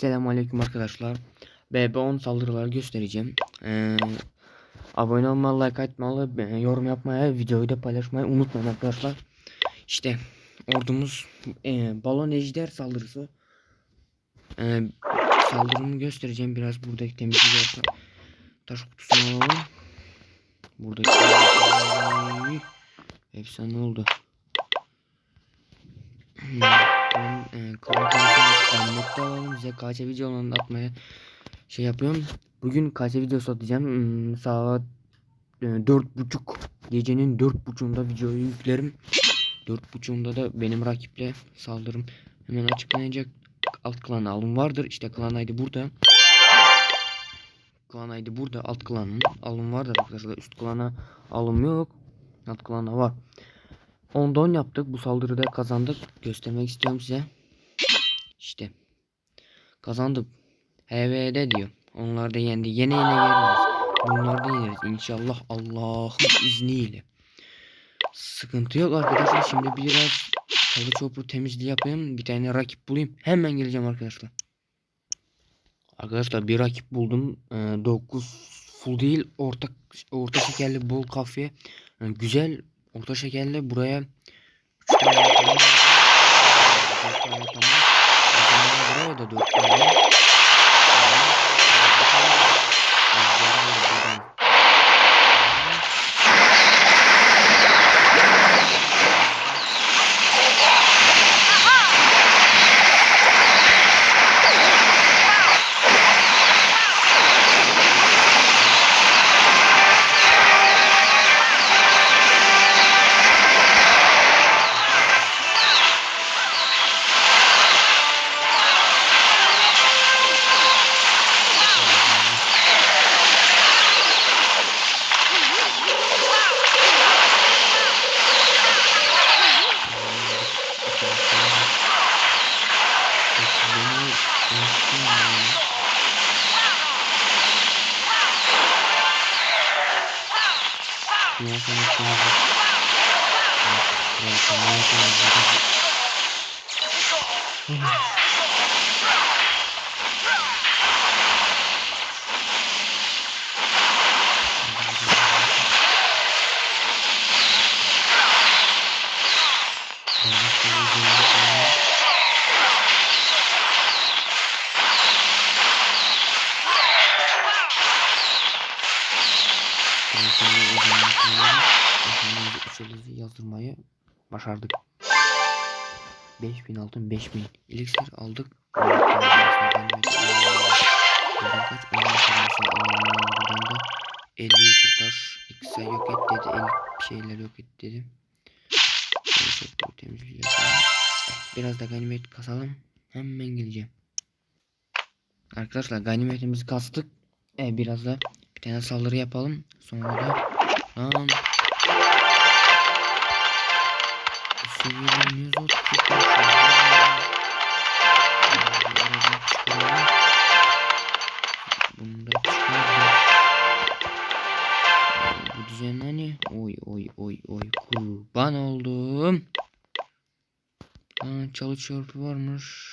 Selamünaleyküm arkadaşlar. BB10 saldırıları göstereceğim. Ee, abone olmalı, like atmalı, e, yorum yapmaya, videoyu da paylaşmayı unutmayın arkadaşlar. İşte ordumuz e, balon ejder saldırısı. Ee, saldırımı göstereceğim biraz buradaki temizliği. Taş kutusunu alalım. Buradaki efsane oldu. Hmm, Ben e, konusunda nokta alalım. Size KC videolarını atmaya şey yapıyorum. Bugün KC videosu atacağım. Hmm, saat e, dört buçuk gecenin dört buçuğunda videoyu yüklerim. Dört buçuğunda da benim rakiple saldırım hemen açıklanacak. Alt klan alım vardır. İşte klan ID burada. Klan ID burada. Alt klanın alım vardır arkadaşlar. Üst klana alım yok. Alt klana var. 10'da 10 yaptık. Bu saldırıda kazandık. Göstermek istiyorum size. İşte. Kazandık. HV'de diyor. Onlar da yendi. Yine yine yeniriz. Bunlar da yeniriz. İnşallah Allah'ın izniyle. Sıkıntı yok arkadaşlar. Şimdi biraz çalı çopur temizliği yapayım. Bir tane rakip bulayım. Hemen geleceğim arkadaşlar. Arkadaşlar bir rakip buldum. 9 full değil. Orta orta şekerli bol kafe. Yani güzel orta şekerli buraya 3 tane tamam. 4 tane tamam. O zaman buraya da 4 tane. Bundan sonra temizlik. Evet, tamam, üçelizi yazdırmayı başardık. 5000 altın 5000 elixir aldık. Buradan da 50 yeşil taş X'e yok et dedi. 50 şeyler yok et dedi. Biraz da ganimet kasalım. Hemen geleceğim. Arkadaşlar ganimetimizi kastık. E biraz da bir tane saldırı yapalım. Sonra da lan seviyeli yüz ot Bunda çıkıyor. Bu düzen hani oy oy oy oy kurban oldum. Aa, çalı çorpu varmış.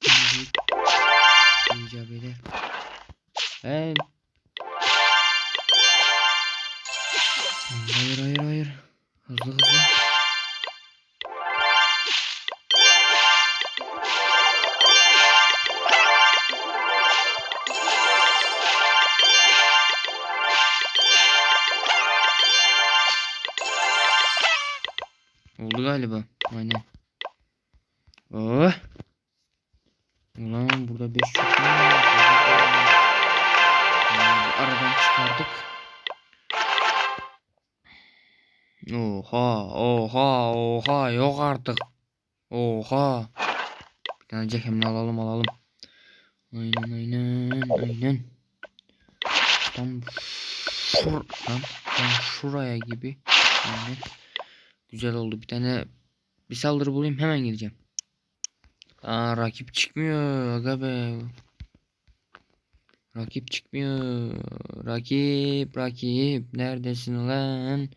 temizlik icap eder. Oldu galiba. Aynen. Oh. Ulan burada 5 çok var. Aradan çıkardık. Oha, oha, oha, yok artık. Oha. Bir tane cekemini alalım, alalım. Aynen, aynen, aynen. Tam şur, tam, tam şuraya gibi. Aynen. Güzel oldu. Bir tane bir saldırı bulayım, hemen geleceğim. Aa rakip çıkmıyor aga be. Rakip çıkmıyor. Rakip rakip neredesin lan?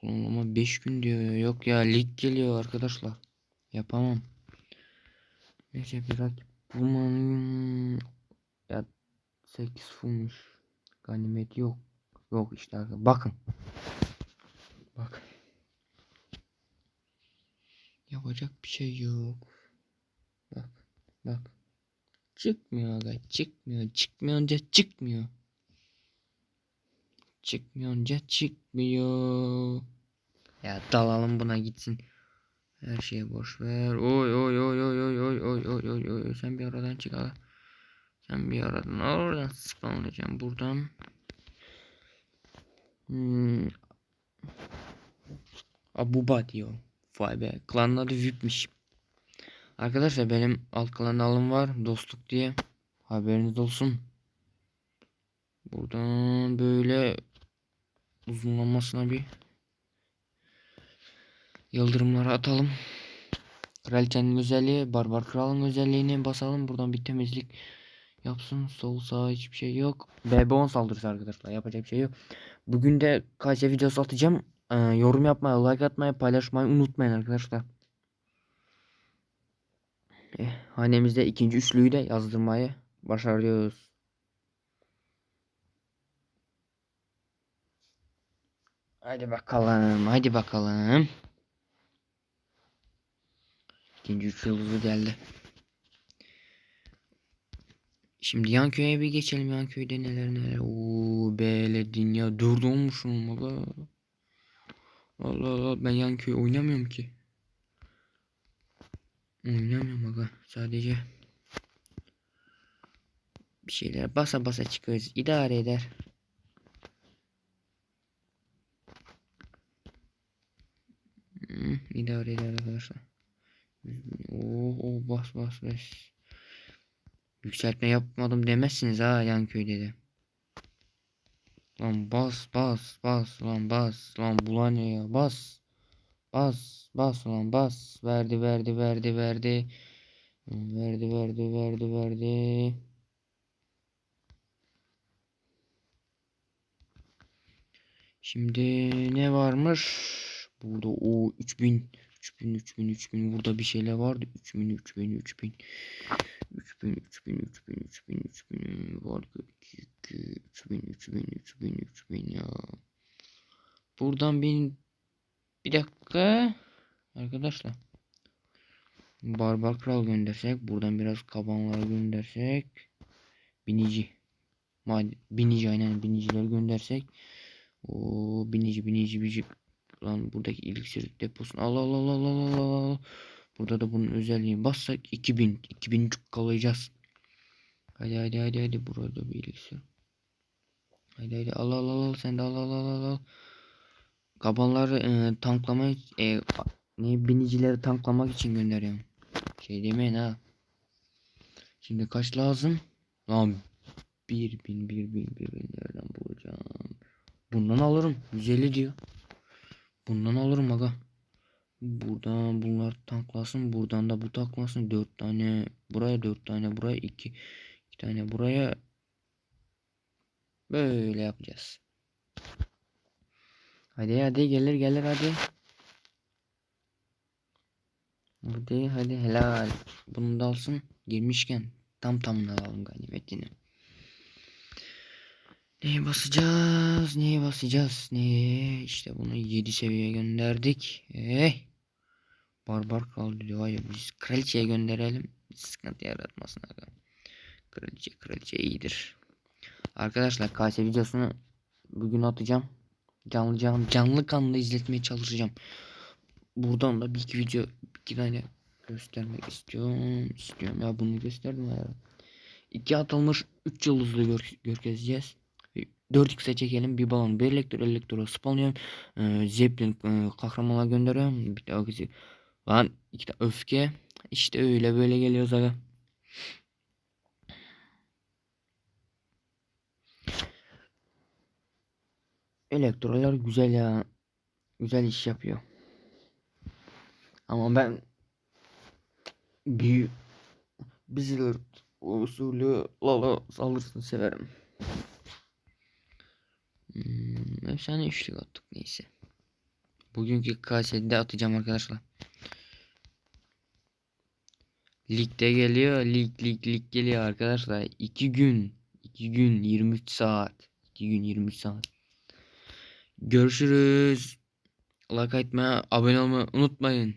Klonlama 5 gün diyor. Yok ya lig geliyor arkadaşlar. Yapamam. Neyse bir rakip bulmanın ya 8 fulmuş. Ganimet yok. Yok işte. Bakın. Bak. Yapacak bir şey yok. Bak. Bak. Çıkmıyor aga. Çıkmıyor. Çıkmayınca çıkmıyor. Çıkmayınca çıkmıyor. Ya dalalım buna gitsin. Her şeye boş ver. Oy oy oy oy oy oy oy oy oy oy. Sen bir aradan çık aga. Sen bir aradan oradan spawnlayacağım buradan. Hmm. Abuba diyor. Vay be. Klanın adı VIP'miş. Arkadaşlar benim alt kanalım var. Dostluk diye. Haberiniz olsun. Buradan böyle uzunlamasına bir yıldırımları atalım. Kraliçenin özelliği, barbar kralın özelliğini basalım. Buradan bir temizlik yapsın. Sol sağ hiçbir şey yok. BB10 saldırısı arkadaşlar. Yapacak bir şey yok. Bugün de KC videosu atacağım. Ee, yorum yapmayı, like atmayı, paylaşmayı unutmayın arkadaşlar. Eh, hanemizde ikinci üçlüyü de yazdırmayı başarıyoruz. Hadi bakalım, hadi bakalım. İkinci üç yıldızı geldi. Şimdi yan köye bir geçelim. Yan köyde neler neler. Oo beledin ya. Dört olmuşum aga. Allah Allah ben yan köy oynamıyorum ki. Oynamıyorum aga. Sadece bir şeyler basa basa çıkarız. İdare eder. Hmm, idare eder arkadaşlar. Oo, oh, bas bas bas. Yükseltme yapmadım demezsiniz ha yan köyde de. Lan bas bas bas lan bas lan bula ne ya bas. Bas bas lan bas. Verdi verdi verdi verdi. Verdi verdi verdi verdi. Şimdi ne varmış? Burada o 3000 3000 3000 3000 burada bir şeyler vardı. 3000 3000 3000 3000 3000 3000 3000 3000 var 42 3000 3000 3000 3000 ya. Buradan bin bir dakika. Arkadaşlar. Barbar kral göndersek buradan biraz kabanlar göndersek binici binici aynen biniciler göndersek. O binici binici binici. Lan buradaki iksir deposunu al al al al al al al burada da bunun özelliğini bassak 2000 2000 kalacağız hadi hadi hadi hadi burada bir iksir hadi hadi al al al al. Sen de al al al al kabanları e, tanklamayı e, ne binicileri tanklamak için gönderiyorum. Şey demeyin ha. Şimdi kaç lazım? Lan 1000 1000 1000 1000 nereden bulacağım? Bundan alırım. 150 diyor. Bundan alırım aga. Buradan bunlar tanklasın. Buradan da bu tanklasın. 4 tane buraya 4 tane buraya 2 2 tane buraya böyle yapacağız. Hadi hadi gelir gelir hadi. Hadi hadi helal. Bunu da alsın. Girmişken tam tamına alalım ganimetini. Neye basacağız? Neye basacağız? Neye? İşte bunu 7 seviyeye gönderdik. Eh. Barbar kaldı diyor. Hayır biz kraliçeye gönderelim. Sıkıntı yaratmasın. Kraliçe kraliçe iyidir. Arkadaşlar KS videosunu bugün atacağım. Canlı canlı canlı kanlı izletmeye çalışacağım. Buradan da bir iki video iki tane göstermek istiyorum. istiyorum ya bunu gösterdim ya. İki atılmış 3 yıldızlı gör, görkezeceğiz. 4x'e çekelim bir balon bir elektro elektro spawnlıyorum ee, zeppelin e, kahramana gönderiyorum bir daha kızı lan iki tane öfke işte öyle böyle geliyoruz aga elektrolar güzel ya güzel iş yapıyor ama ben bir Blizzard usulü lala saldırısını severim Hmm, efsane üçlük attık neyse. Bugünkü kasette atacağım arkadaşlar. Ligde geliyor. Lig lig lig geliyor arkadaşlar. 2 gün. 2 gün 23 saat. 2 gün 23 saat. Görüşürüz. Like atmayı, abone olmayı unutmayın.